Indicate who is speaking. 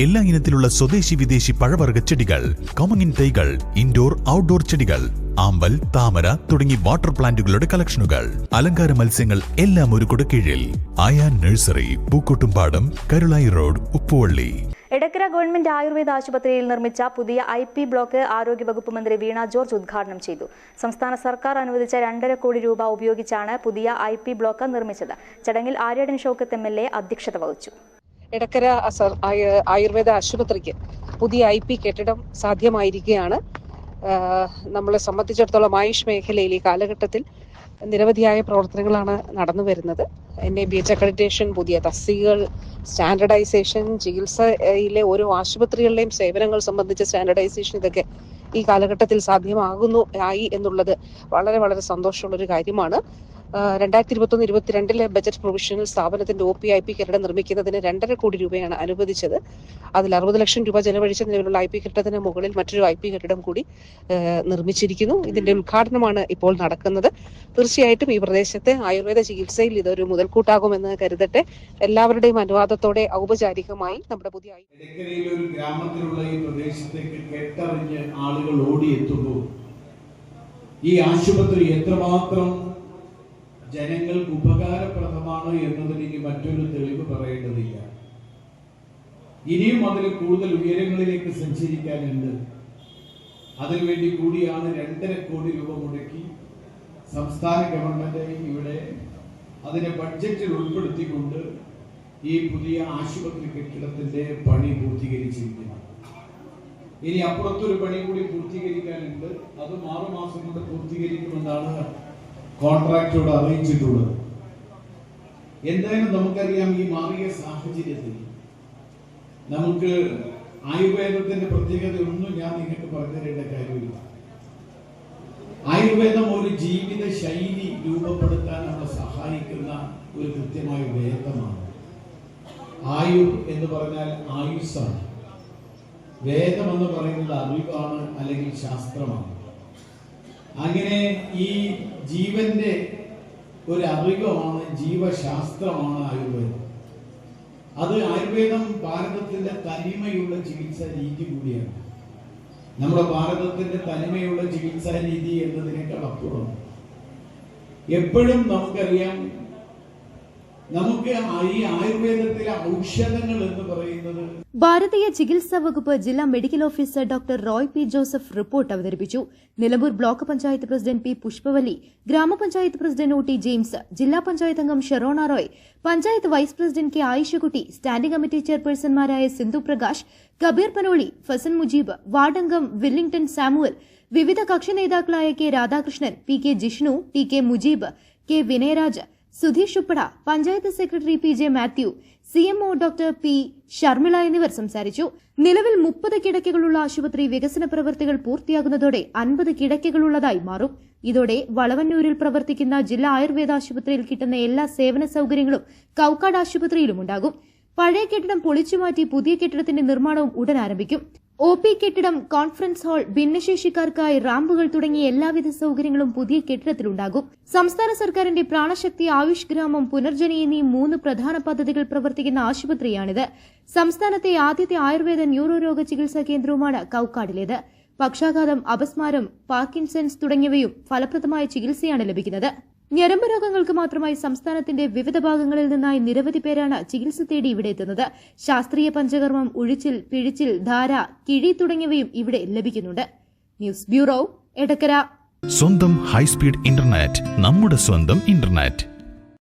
Speaker 1: എല്ലാ ഇനത്തിലുള്ള സ്വദേശി വിദേശി പഴവർഗ ചെടികൾ കോമങ്ങിൻ തൈകൾ ഇൻഡോർ ഔട്ട്ഡോർ ചെടികൾ ആമ്പൽ താമര തുടങ്ങി വാട്ടർ പ്ലാന്റുകളുടെ കളക്ഷനുകൾ അലങ്കാര മത്സ്യങ്ങൾ എല്ലാം ഒരു കുടക്കീഴിൽ. Ayan nursery Pookkottumpadam Karulai road Uppuvally.
Speaker 2: Edakkara government Ayurveda ആശുപത്രിയിൽ നിർമ്മിച്ച പുതിയ ഐ പി ബ്ലോക്ക് ആരോഗ്യവകുപ്പ് മന്ത്രി വീണ ജോർജ് ഉദ്ഘാടനം ചെയ്തു. സംസ്ഥാന സർക്കാർ അനുവദിച്ച രണ്ടര കോടി രൂപ ഉപയോഗിച്ചാണ് പുതിയ ഐ പി ബ്ലോക്ക് നിർമ്മിച്ചത്. ചടങ്ങിൽ Aryadan Shoukath M L A അധ്യക്ഷത വഹിച്ചു.
Speaker 3: എടക്കര ആയുർവേദ ആശുപത്രിക്ക് പുതിയ ഐ പി കെട്ടിടം സാധ്യമായിരിക്കുകയാണ്. നമ്മളെ സംബന്ധിച്ചിടത്തോളം ആയുഷ് മേഖലയിൽ ഈ കാലഘട്ടത്തിൽ നിരവധിയായ പ്രവർത്തനങ്ങളാണ് നടന്നു വരുന്നത്. N A B H accreditation പുതിയ തസ്തികകൾ സ്റ്റാൻഡർഡൈസേഷൻ ചികിത്സയിലെ ഓരോ ആശുപത്രികളിലെയും സേവനങ്ങൾ സംബന്ധിച്ച സ്റ്റാൻഡർഡൈസേഷൻ ഇതൊക്കെ ഈ കാലഘട്ടത്തിൽ സാധ്യമാകുന്നു ആയി എന്നുള്ളത് വളരെ വളരെ സന്തോഷമുള്ള ഒരു കാര്യമാണ്. രണ്ടായിരത്തി ഇരുപത്തൊന്ന് ഇരുപത്തിരണ്ടിലെ ബജറ്റ് പ്രൊവിഷണൽ സ്ഥാപനത്തിന്റെ ഒ പി ഐ പി കെട്ടിടം നിർമ്മിക്കുന്നതിന് രണ്ടര കോടി രൂപയാണ് അനുവദിച്ചത്. അതിൽ അറുപത് ലക്ഷം രൂപ ചെലവഴിച്ച നിലവിലുള്ള ഐ പി കെട്ടിടത്തിന് മുകളിൽ മറ്റൊരു ഐ പി കെട്ടിടം കൂടി നിർമ്മിച്ചിരിക്കുന്നു. ഇതിന്റെ ഉദ്ഘാടനമാണ് ഇപ്പോൾ നടക്കുന്നത്. തീർച്ചയായിട്ടും ഈ പ്രദേശത്തെ ആയുർവേദ ചികിത്സയിൽ ഇതൊരു മുതൽക്കൂട്ടാകുമെന്ന് കരുതട്ടെ. എല്ലാവരുടെയും അനുവാദത്തോടെ ഔപചാരികമായി നമ്മുടെ പുതിയ
Speaker 4: ഗ്രാമത്തിലുള്ള ഈ ആളുകൾ ഓടിയെത്തുമ്പോൾ ഈ ആശുപത്രി എത്രമാത്രം ജനങ്ങൾക്ക് ഉപകാരപ്രദമാണ് എന്നതിന് ഇനി മറ്റൊരു തെളിവ് പറയേണ്ടതില്ല. ഇനിയും അതിൽ കൂടുതൽ ഉയരങ്ങളിലേക്ക് സഞ്ചരിക്കാനുണ്ട്. അതിനുവേണ്ടി കൂടിയാണ് രണ്ടര കോടി രൂപ മുടക്കി സംസ്ഥാന ഗവൺമെന്റ് ഇവിടെ അതിനെ ബഡ്ജറ്റിൽ ഉൾപ്പെടുത്തിക്കൊണ്ട് ഈ പുതിയ ആശുപത്രി കെട്ടിടത്തിന്റെ പണി പൂർത്തീകരിച്ചിരിക്കുന്നത് ഇനി അപ്പുറത്തൊരു പണി കൂടി പൂർത്തീകരിക്കാനുണ്ട്. അത് ആറു മാസം കൊണ്ട് പൂർത്തീകരിക്കുമെന്നാണ് കോൺട്രാക്ടോട് അറിയിച്ചിട്ടുള്ളത്. എന്തായാലും നമുക്കറിയാം ഈ മാറിയ സാഹചര്യത്തിൽ നമുക്ക് ആയുർവേദത്തിന്റെ പ്രത്യേകത ഒന്നും ഞാൻ നിങ്ങൾക്ക് പറഞ്ഞു തരേണ്ട കാര്യമില്ല. ആയുർവേദം ഒരു ജീവിത ശൈലി രൂപപ്പെടുത്താൻ നമ്മളെ സഹായിക്കുന്ന ഒരു കൃത്യമായ വേദമാണ്. ആയുർ എന്ന് പറഞ്ഞാൽ ആയുസ്സാണ്. വേദം എന്ന് പറയുന്നത് അറിവാണ് അല്ലെങ്കിൽ ശാസ്ത്രമാണ്. അങ്ങനെ ഈ ജീവന്റെ ഒരു അറിവാണ് ജീവശാസ്ത്രമാണ് ആയുർവേദം. അത് ആയുർവേദം ഭാരതത്തിന്റെ തനിമയുള്ള ചികിത്സാ രീതി കൂടിയാണ്. നമ്മുടെ ഭാരതത്തിന്റെ തനിമയുള്ള ചികിത്സാ രീതി എന്നതിനേക്കാൾ അപ്പുറം. എപ്പോഴും നമുക്കറിയാം നമുക്ക് ഈ ആയുർവേദത്തിലെ ഔഷധങ്ങൾ എന്ന് പറയുന്നത്
Speaker 5: ഭാരതീയ ചികിത്സാ വകുപ്പ് ജില്ലാ medical officer doctor Roy P Joseph report അവതരിപ്പിച്ചു. Nilambur block panchayat president P Pushpavalli ഗ്രാമപഞ്ചായത്ത് പ്രസിഡന്റ് ഒ ടി ജെയിംസ് ജില്ലാ പഞ്ചായത്ത് അംഗം Sherona Roy panchayat vice president K Ayishakutty standing committee ചെയർപേഴ്സൺമാരായ Sindhu Prakash Kabeer Panoli Fasan Mujeeb വാർഡംഗം വില്ലിംഗ്ടൺ സാമുവൽ വിവിധ കക്ഷി നേതാക്കളായ K Radhakrishnan P K Jishnu T K Mujeeb K Vinayaraj Sudheesh Uppada panchayat secretary P J Mathew C MO doctor P Sharmila എന്നിവർ സംസാരിച്ചു. നിലവിൽ മുപ്പത് കിടക്കകളുള്ള ആശുപത്രി വികസന പ്രവൃത്തികൾ പൂർത്തിയാകുന്നതോടെ അൻപത് കിടക്കകളുള്ളതായി മാറും. ഇതോടെ വളവന്നൂരിൽ പ്രവർത്തിക്കുന്ന ജില്ലാ ആയുർവേദ ആശുപത്രിയിൽ കിട്ടുന്ന എല്ലാ സേവന സൗകര്യങ്ങളും കൌക്കാട് ആശുപത്രിയിലും ഉണ്ടാകും. പഴയ കെട്ടിടം പൊളിച്ചുമാറ്റി പുതിയ കെട്ടിടത്തിന്റെ നിർമ്മാണവും ഉടൻ ആരംഭിക്കും. ഒ പി കെട്ടിടം കോൺഫറൻസ് ഹാൾ ഭിന്നശേഷിക്കാർക്കായി റാമ്പുകൾ തുടങ്ങിയ എല്ലാവിധ സൗകര്യങ്ങളും പുതിയ കെട്ടിടത്തിലുണ്ടാകും. സംസ്ഥാന സർക്കാരിന്റെ പ്രാണശക്തി ആയുഷ് ഗ്രാമം പുനർജനി എന്നീ മൂന്ന് പ്രധാന പദ്ധതികൾ പ്രവർത്തിക്കുന്ന ആശുപത്രിയാണിത്. സംസ്ഥാനത്തെ ആദ്യത്തെ ആയുർവേദ ന്യൂറോ രോഗ ചികിത്സാ കേന്ദ്രവുമാണ് കൌക്കാടിലേത്. പക്ഷാഘാതം അപസ്മാരം പാർക്കിൻസൺസ് തുടങ്ങിയവയും ഫലപ്രദമായ ചികിത്സയാണ് ലഭിക്കുന്നത്. ഞരമ്പ് രോഗങ്ങൾക്ക് മാത്രമായി സംസ്ഥാനത്തിന്റെ വിവിധ ഭാഗങ്ങളിൽ നിന്നായി നിരവധി പേരാണ് ചികിത്സ തേടി ഇവിടെ എത്തുന്നത്. ശാസ്ത്രീയ പഞ്ചകർമ്മം ഉഴിച്ചിൽ പിഴിച്ചിൽ ധാര കിഴി തുടങ്ങിയവയും ഇവിടെ ലഭിക്കുന്നുണ്ട്. News bureau Edakkara.
Speaker 1: സ്വന്തം ഹൈസ്പീഡ് ഇന്റർനെറ്റ് നമ്മുടെ സ്വന്തം ഇന്റർനെറ്റ്.